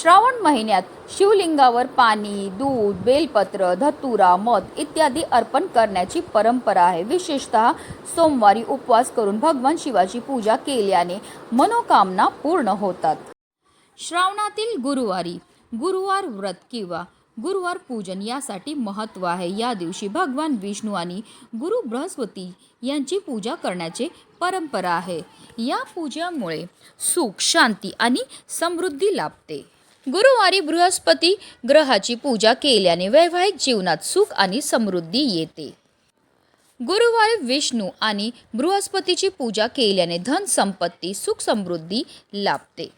श्रावण महिन्यात शिवलिंगावर पाणी दूध बेलपत्र धतुरा मध इत्यादी अर्पण करण्याची परंपरा आहे. विशेषतः सोमवारी उपवास करून भगवान शिवाची पूजा केल्याने मनोकामना पूर्ण होतात. श्रावणातील गुरुवारी गुरुवार व्रत किंवा गुरुवार पूजन यासाठी महत्त्व आहे. या दिवशी भगवान विष्णू आणि गुरु बृहस्पती यांची पूजा करण्याचे परंपरा आहे. या पूजामुळे सुख शांती आणि समृद्धी लाभते. गुरुवारी बृहस्पती ग्रहाची पूजा केल्याने वैवाहिक जीवनात सुख आणि समृद्धी येते. गुरुवारी विष्णू आणि बृहस्पतीची पूजा केल्याने धन संपत्ती सुख समृद्धी लाभते.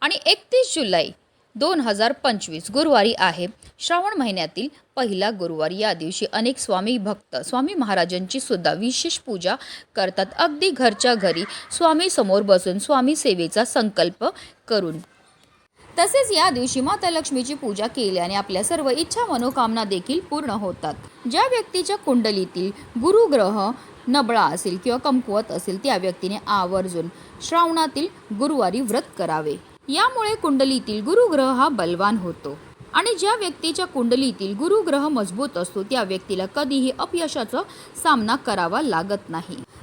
आणि एकतीस जुलै दोन हजार पंचवीस गुरुवारी आहे. श्रावण महिन्यातील पहिला गुरुवार. या दिवशी अनेक स्वामी भक्त स्वामी महाराजांची सुद्धा विशेष पूजा करतात. अगदी घरच्या घरी स्वामी समोर बसून स्वामी सेवेचा संकल्प करून तसेच या दिवशी माता लक्ष्मीची पूजा केल्याने आपल्या सर्व इच्छा मनोकामना देखील पूर्ण होतात. ज्या व्यक्तीच्या कुंडलीतील गुरुग्रह नबळा असेल किंवा कमकुवत असेल त्या व्यक्तीने आवर्जून श्रावणातील गुरुवारी व्रत करावे. यामुळे कुंडलीतील गुरुग्रह हा बलवान होतो. आणि ज्या व्यक्तीच्या कुंडलीतील गुरुग्रह मजबूत असतो त्या व्यक्तीला कधीही अपयशाचा सामना करावा लागत नाही.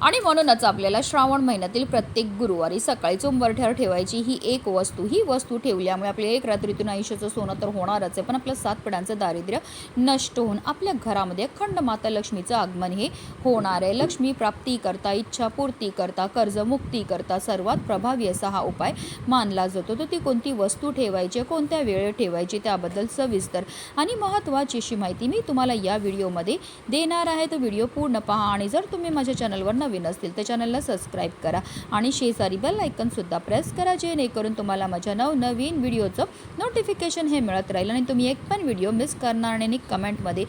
आणि म्हणूनच आपल्याला श्रावण महिन्यातील प्रत्येक गुरुवारी सकाळी चुंबरठ्यावर ठेवायची ही एक वस्तू ही वस्तू ठेवल्यामुळे आपल्या एक रात्रीतून आयुष्याचं सोनं तर होणारच आहे. पण आपलं सात पिढ्यांचं दारिद्र्य नष्ट होऊन आपल्या घरामध्ये अखंड माता लक्ष्मीचं आगमन हे होणार आहे. लक्ष्मी प्राप्ती करता इच्छा पूर्ती करता कर्जमुक्ती करता सर्वात प्रभावी असा हा उपाय मानला जातो. तर ती कोणती वस्तू ठेवायची कोणत्या वेळेत ठेवायची त्याबद्दल सविस्तर आणि महत्त्वाची अशी माहिती मी तुम्हाला या व्हिडिओमध्ये देणार आहे. तर व्हिडिओ पूर्ण पहा आणि जर तुम्ही माझ्या चॅनलवर नवीन असतील तर चॅनलला सबस्क्राईब करा. आणि शेजारी बेल आयकनसुद्धा प्रेस करा जेणेकरून तुम्हाला माझ्या नवनवीन व्हिडिओचं नोटिफिकेशन हे मिळत राहील. आणि तुम्ही एक पण व्हिडिओ मिस करणार नाही. आणि कमेंटमध्ये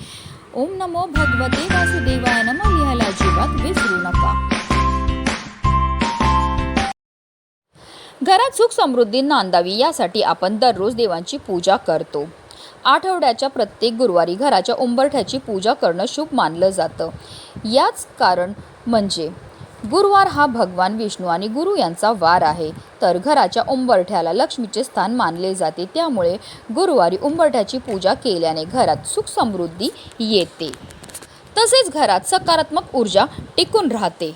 ओम नमो भगवते वासुदेवाय नमो लिहायला अजिबात विसरू नका. घरात सुख समृद्धी नांदावी यासाठी आपण दररोज देवांची पूजा करतो. आठवड्याच्या प्रत्येक गुरुवारी घराच्या उंबरठ्याची पूजा करणं शुभ मानलं जातं. याच कारण म्हणजे गुरुवार हा भगवान विष्णू आणि गुरु यांचा वार आहे. तर घराच्या उंबरठ्याला लक्ष्मीचे स्थान मानले जाते. त्यामुळे गुरुवारी उंबरठ्याची पूजा केल्याने घरात सुख समृद्धी येते. तसेच घरात सकारात्मक ऊर्जा टिकून राहते.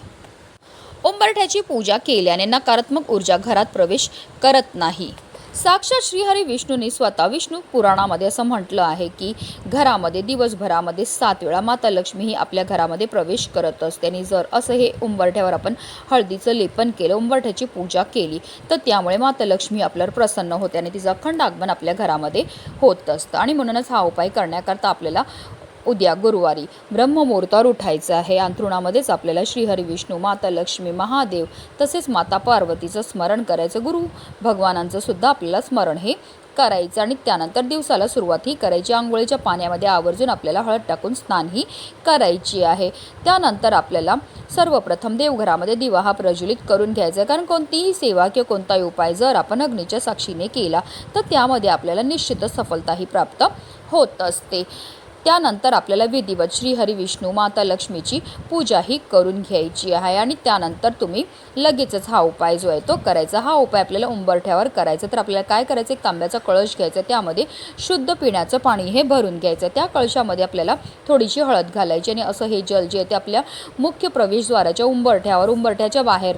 उंबरठ्याची पूजा केल्याने नकारात्मक ऊर्जा घरात प्रवेश करत नाही. साक्षात श्रीहरी विष्णूने स्वतः विष्णू पुराणामध्ये असं म्हटलं आहे की घरामध्ये दिवसभरामध्ये सात वेळा माता लक्ष्मी ही आपल्या घरामध्ये प्रवेश करत असते. आणि जर असं हे उंबरठ्यावर आपण हळदीचं लेपन केलं उंबरठ्याची पूजा केली तर त्यामुळे माता लक्ष्मी आपल्यावर प्रसन्न होते आणि तिचं अखंड आगमन आपल्या घरामध्ये होत असतं. आणि म्हणूनच हा उपाय करण्याकरता आपल्याला उद्या गुरुवारी ब्रह्ममुहूर्तावर उठायचं आहे. अंथरुणामध्येच आपल्याला श्रीहरी विष्णू माता लक्ष्मी महादेव तसेच माता पार्वतीचं स्मरण करायचं. गुरु भगवानांचं सुद्धा आपल्याला स्मरण हे करायचं आणि त्यानंतर दिवसाला सुरुवात ही करायची. आंघोळीच्या पाण्यामध्ये आवर्जून आपल्याला हळद टाकून स्नान ही करायची आहे. त्यानंतर आपल्याला सर्वप्रथम देवघरामध्ये दिवा हा प्रज्वलित करून घ्यायचा. आहे कारण कोणतीही सेवा किंवा कोणताही उपाय जर आपण अग्नीच्या साक्षीने केला तर त्यामध्ये आपल्याला निश्चितच सफलताही प्राप्त होत असते. त्यानंतर आपल्याला विधिवत श्री हरी विष्णू माता लक्ष्मीची पूजाही करून घ्यायची आहे. आणि त्यानंतर तुम्ही लगेचच हा उपाय जो आहे तो करायचा. हा उपाय आपल्याला उंबरठ्यावर करायचा. तर आपल्याला काय करायचं? एक तांब्याचा कळश घ्यायचा. त्यामध्ये शुद्ध पिण्याचं पाणी हे भरून घ्यायचं. त्या कळशामध्ये आपल्याला थोडीशी हळद घालायची. आणि असं हे जल जे आहे ते आपल्या मुख्य प्रवेशद्वाराच्या उंबरठ्यावर उंबरठ्याच्या बाहेर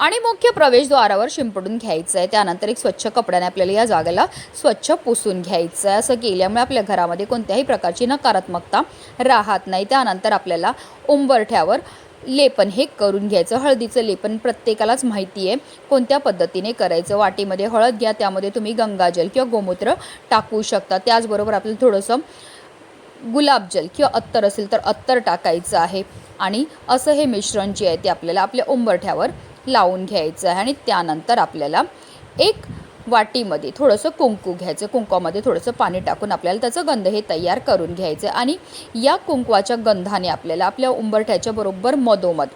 आणि मुख्य प्रवेशद्वारावर शिंपडून घ्यायचं आहे त्यानंतर एक स्वच्छ कपड्याने आपल्याला या जागेला स्वच्छ पुसून घ्यायचं आहे असं केल्यामुळे आपल्या घरामध्ये कोणत्याही प्रकारची नकारात्मकता राहत नाही. त्यानंतर आपल्याला उंबरठ्यावर लेपन हे करून घ्यायचं. हळदीचं लेपन प्रत्येकालाच माहिती आहे कोणत्या पद्धतीने करायचं? वाटीमध्ये हळद घ्या त्यामध्ये तुम्ही गंगाजल किंवा गोमूत्र टाकू शकता. त्याचबरोबर आपल्याला थोडंसं गुलाबजल किंवा अत्तर असेल तर अत्तर टाकायचं आहे. आणि असं हे मिश्रण जे आहे ते आपल्याला आपल्या उंबरठ्यावर लावून घ्यायचं आहे आणि त्यानंतर आपल्याला एक वाटीमध्ये थोडंसं कुंकू घ्यायचं. कुंकवामध्ये थोडंसं पाणी टाकून आपल्याला त्याचं गंध हे तयार करून घ्यायचं. आणि या कुंकवाच्या गंधाने आपल्याला आपल्या उंबरठ्याच्या बरोबर मधोमध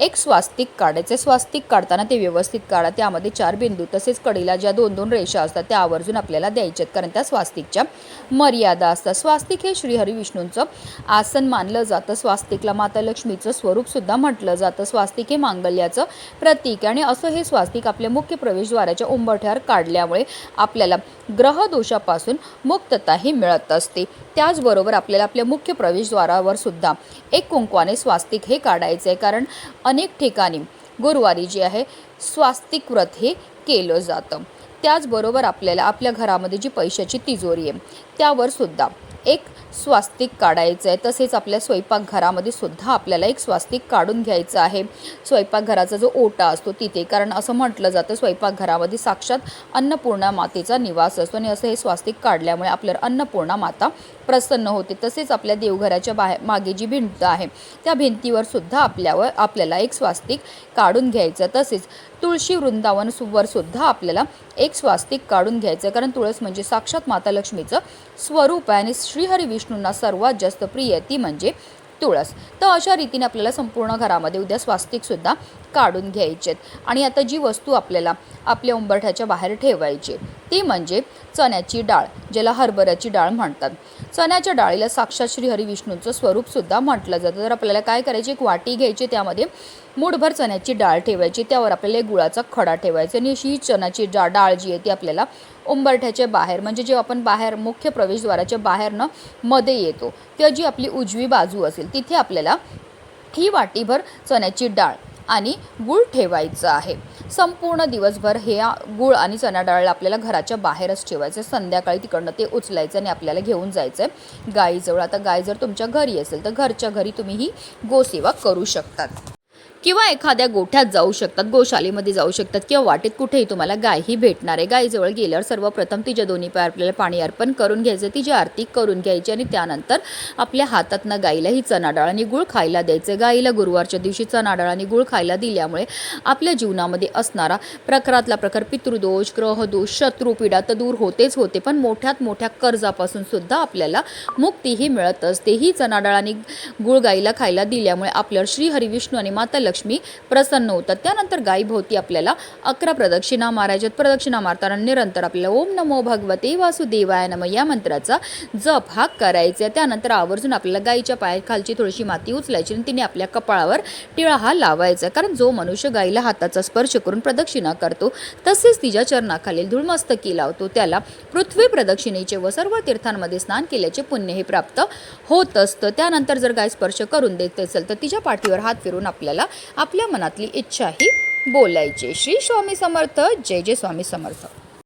एक स्वास्तिक काढायचं स्वास्तिक काढताना ते व्यवस्थित काढा. त्यामध्ये चार बिंदू तसेच कडीला ज्या दोन दोन रेषा असतात त्या आवर्जून आपल्याला द्यायच्यात. कारण त्या स्वास्तिकच्या मर्यादा असतात. स्वास्तिक हे श्रीहरी विष्णूंचं आसन मानलं जातं. स्वास्तिकला माता लक्ष्मीचं स्वरूपसुद्धा म्हटलं जातं. स्वास्तिक हे मांगल्याचं प्रतीक आणि असं हे स्वास्तिक आपल्या मुख्य प्रवेशद्वाराच्या उंबरठ्यावर काढल्यामुळे आपल्याला ग्रहदोषापासून मुक्तताही मिळत असते. त्याचबरोबर आपल्याला आपल्या मुख्य प्रवेशद्वारावर सुद्धा एक कुंकवाने स्वास्तिक हे काढायचं आहे कारण अनेक ठिकाणी गुरुवारी जे आहे स्वास्तिक व्रत हे केलं जातं. त्याचबरोबर आपल्याला आपल्या घरामध्ये जी पैशाची तिजोरी आहे त्यावर सुद्धा एक स्वास्तिक काढायचं आहे तसेच आपल्या स्वयंपाकघरामध्ये सुद्धा आपल्याला एक स्वास्तिक काढून घ्यायचं आहे. स्वयंपाकघराचा जो ओटा असतो तिथे कारण असं म्हटलं जातं स्वयंपाकघरामध्ये साक्षात अन्नपूर्णा मातेचा निवास असतो आणि असं हे स्वास्तिक काढल्यामुळे आपल्याला अन्नपूर्णा माता प्रसन्न होते. तसेच आपल्या देवघराच्या बाहेर मागे जी भिंत आहे त्या भिंतीवर सुद्धा आपल्यावर आपल्याला एक स्वास्तिक काढून घ्यायचं. तसेच तुळशी वृंदावन सुवर सुद्धा आपल्याला एक स्वास्तिक काढून घ्यायचं कारण तुळस म्हणजे साक्षात माता लक्ष्मीचं स्वरूप आहे आणि श्रीहरी विष्णूंना सर्वात जास्त प्रिय ती म्हणजे तुळस. तर अशा रीतीने आपल्याला संपूर्ण घरामध्ये उद्या स्वास्तिकसुद्धा काढून घ्यायचे आहेत आणि आता जी वस्तू आपल्याला आपल्या उंबरठ्याच्या बाहेर ठेवायची ती म्हणजे चण्याची डाळ ज्याला हरभऱ्याची डाळ म्हणतात. चण्याच्या डाळीला साक्षात श्री हरिविष्णूंचं स्वरूपसुद्धा म्हटलं जातं. तर आपल्याला काय करायची? एक वाटी घ्यायची त्यामध्ये मूठभर चण्याची डाळ ठेवायची. त्यावर आपल्याला एक गुळाचा खडा ठेवायचा आणि अशी ही चण्याची डा डाळ जी आहे ती आपल्याला उंबरठ्याच्या बाहेर म्हणजे जेव्हा आपण बाहेर मुख्य प्रवेशद्वाराच्या बाहेरनं मध्ये येतो तेव्हा जी आपली उजवी बाजू असेल तिथे आपल्याला ही वाटीभर चण्याची डाळ आणि गूळ ठेवायचं आहे. संपूर्ण दिवसभर हे गूळ आणि चणा डाळ आपल्याला घराच्या बाहेरच ठेवायचं संध्याकाळी तिकडनं ते उचलायचं आणि आपल्याला घेऊन जायचं आहे गाईजवळ आता गाय जर तुमच्या घरी असेल तर घरच्या घरी तुम्ही ही गोसेवा करू शकतात. किंवा एखाद्या गोठ्यात जाऊ शकतात गोशालीमध्ये जाऊ शकतात किंवा वाटेत कुठेही तुम्हाला गाय ही भेटणार आहे. गायीजवळ गेल्यावर सर्वप्रथम तिच्या दोन्ही पाय आपल्याला पाणी अर्पण करून घ्यायचं तिची आरती करून घ्यायची आणि त्यानंतर आपल्या हातातनं गाईला ही चणाडाळ आणि गुळ खायला द्यायचं. गाईला गुरुवारच्या दिवशी चणा डाळ आणि गुळ खायला दिल्यामुळे आपल्या जीवनामध्ये असणारा प्रखरातला प्रखर पितृदोष ग्रहदोष शत्रुपीडा तर दूर होतेच होते पण मोठ्यात मोठ्या कर्जापासून सुद्धा आपल्याला मुक्तीही मिळत असते. ही चणाडाळ आणि गुळ गाईला खायला दिल्यामुळे आपल्यावर श्री हरिविष्णू आणि माता लक्ष्मी लक्ष्मी प्रसन्न होतात. त्यानंतर गायीभोवती आपल्याला अकरा प्रदक्षिणा मारायच्यात. प्रदक्षिणा मारताना निरंतर आपल्याला ओम नमो भगवते वासुदेवाय नम या मंत्राचा जप हा करायचा. आहे त्यानंतर आवर्जून आपल्याला गायीच्या पायाखालची थोडीशी माती उचलायची आणि तिने आपल्या कपाळावर टिळा हा लावायचा. कारण जो मनुष्य गायीला हाताचा स्पर्श करून प्रदक्षिणा करतो तसेच तिच्या चरणाखालील धुळमस्तकी लावतो. त्याला पृथ्वी प्रदक्षिणेचे व सर्व तीर्थांमध्ये स्नान केल्याचे पुण्य हे प्राप्त होत असतं. त्यानंतर जर गाय स्पर्श करून देत असेल तर तिच्या पाठीवर हात फिरून आपल्याला आपल्या मनातली इच्छाही बोलायची. श्री स्वामी समर्थ. जय जय स्वामी समर्थ.